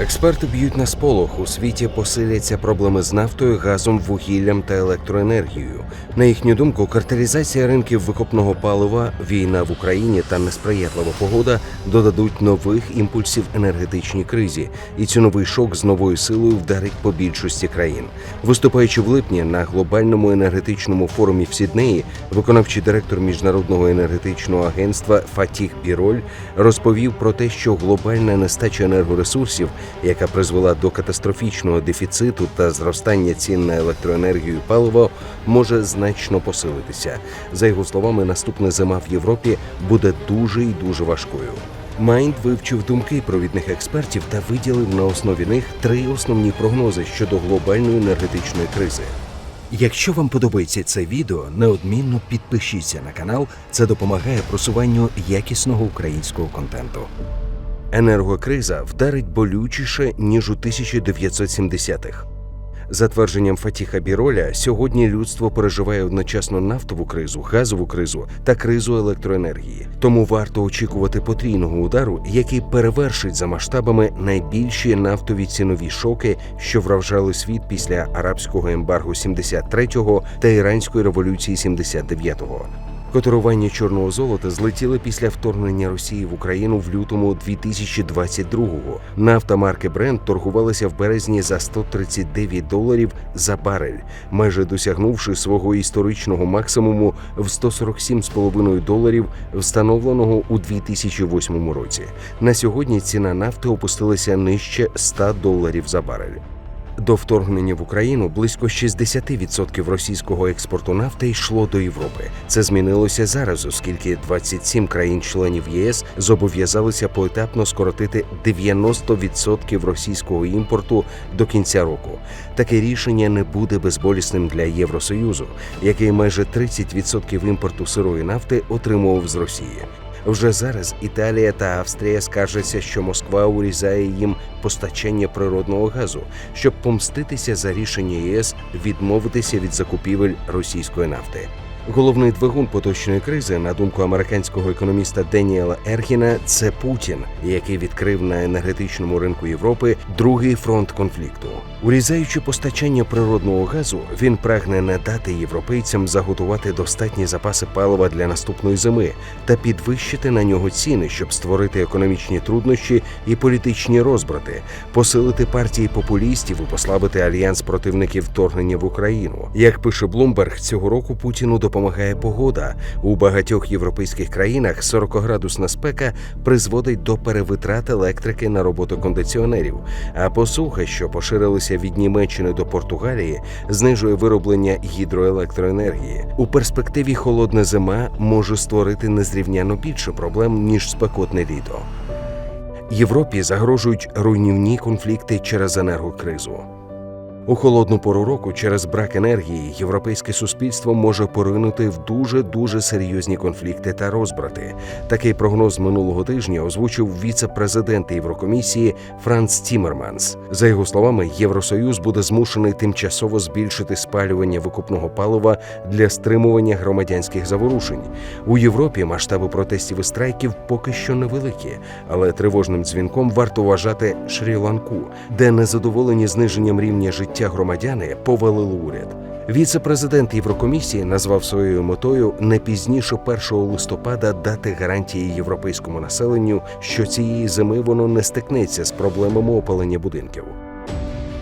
Експерти б'ють на сполох. У світі посиляться проблеми з нафтою, газом, вугіллям та електроенергією. На їхню думку, картелізація ринків викопного палива, війна в Україні та несприятлива погода додадуть нових імпульсів енергетичній кризі, і ціновий шок з новою силою вдарить по більшості країн. Виступаючи в липні на глобальному енергетичному форумі в Сіднеї, виконавчий директор міжнародного енергетичного агентства Фатіх Біроль розповів про те, що глобальна нестача енергоресурсів, яка призвела до катастрофічного дефіциту та зростання цін на електроенергію і паливо, може значно посилитися. За його словами, наступна зима в Європі буде дуже і дуже важкою. Майнд вивчив думки провідних експертів та виділив на основі них три основні прогнози щодо глобальної енергетичної кризи. Якщо вам подобається це відео, неодмінно підпишіться на канал. Це допомагає просуванню якісного українського контенту. Енергокриза вдарить болючіше ніж у 1970-х. За твердженням Фатіха Біроля, сьогодні людство переживає одночасно нафтову кризу, газову кризу та кризу електроенергії. Тому варто очікувати потрійного удару, який перевершить за масштабами найбільші нафтові цінові шоки, що вражали світ після арабського ембарго 73-го та іранської революції 79-го. Котирування чорного золота злетіли після вторгнення Росії в Україну в лютому 2022-го. Нафта марки Brent торгувалася в березні за 139 доларів за барель, майже досягнувши свого історичного максимуму в 147,5 доларів, встановленого у 2008 році. На сьогодні ціна нафти опустилася нижче 100 доларів за барель. До вторгнення в Україну близько 60% російського експорту нафти йшло до Європи. Це змінилося зараз, оскільки 27 країн-членів єС зобов'язалися поетапно скоротити 90% російського імпорту до кінця року. Таке рішення не буде безболісним для Євросоюзу, який майже 30% імпорту сирої нафти отримував з Росії. Вже зараз Італія та Австрія скаржаться, що Москва урізає їм постачання природного газу, щоб помститися за рішення ЄС відмовитися від закупівель російської нафти. Головний двигун поточної кризи, на думку американського економіста Деніела Ергіна, це Путін, який відкрив на енергетичному ринку Європи другий фронт конфлікту. Урізаючи постачання природного газу, він прагне не дати європейцям заготувати достатні запаси палива для наступної зими та підвищити на нього ціни, щоб створити економічні труднощі і політичні розбрати, посилити партії популістів і послабити альянс противників вторгнення в Україну. Як пише Блумберг, цього року Путіну допомагає погода у багатьох європейських країнах. 40-градусна спека призводить до перевитрат електрики на роботу кондиціонерів, а посуха, що поширилися від Німеччини до Португалії, знижує вироблення гідроелектроенергії. У перспективі холодна зима може створити незрівняно більше проблем ніж спекотне літо. Європі загрожують руйнівні конфлікти через енергокризу. У холодну пору року через брак енергії європейське суспільство може поринути в дуже дуже серйозні конфлікти та розбрати. Такий прогноз минулого тижня озвучив віце-президент Єврокомісії Франц Тімерманс. За його словами, Євросоюз буде змушений тимчасово збільшити спалювання викупного палива для стримування громадянських заворушень. У Європі масштаби протестів і страйків поки що невеликі, але тривожним дзвінком варто вважати Шрі-Ланку, де незадоволені зниженням рівня життя громадяни повалили уряд. Віце-президент Єврокомісії назвав своєю метою не пізніше 1 листопада дати гарантії європейському населенню, що цієї зими воно не стикнеться з проблемами опалення будинків.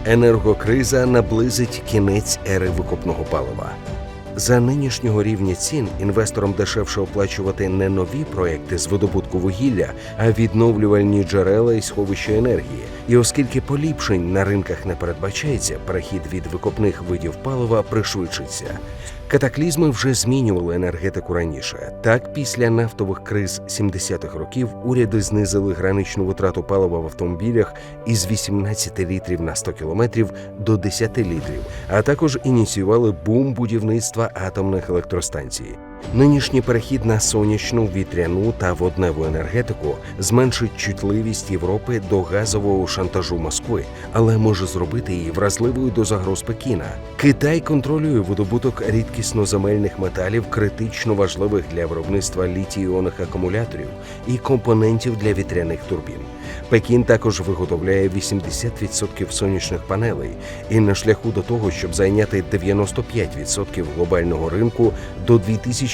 Енергокриза наблизить кінець ери викопного палива. За нинішнього рівня цін інвесторам дешевше оплачувати не нові проекти з видобутку вугілля, а відновлювальні джерела і сховища енергії. І оскільки поліпшень на ринках не передбачається, перехід від викопних видів палива пришвидшиться. Катаклізми вже змінювали енергетику раніше. Так, після нафтових криз 70-х років уряди знизили граничну витрату палива в автомобілях із 18 літрів на 100 кілометрів до 10 літрів, а також ініціювали бум будівництва атомних електростанцій. Нинішній перехід на сонячну, вітряну та водневу енергетику зменшить чутливість Європи до газового шантажу Москви, але може зробити її вразливою до загроз Пекіна. Китай контролює видобуток рідкісноземельних металів, критично важливих для виробництва літій-іонних акумуляторів і компонентів для вітряних турбін. Пекін також виготовляє 80% сонячних панелей і на шляху до того, щоб зайняти 95% глобального ринку до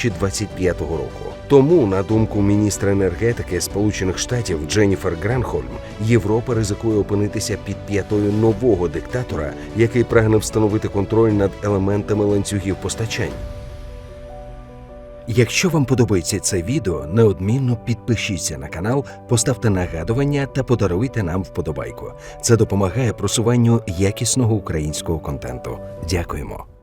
2025 року. Тому, на думку міністра енергетики Сполучених Штатів Дженніфер Гранхольм, Європа ризикує опинитися під п'ятою нового диктатора, який прагне встановити контроль над елементами ланцюгів постачань. Якщо вам подобається це відео, неодмінно підпишіться на канал, поставте нагадування та подаруйте нам вподобайку. Це допомагає просуванню якісного українського контенту. Дякуємо.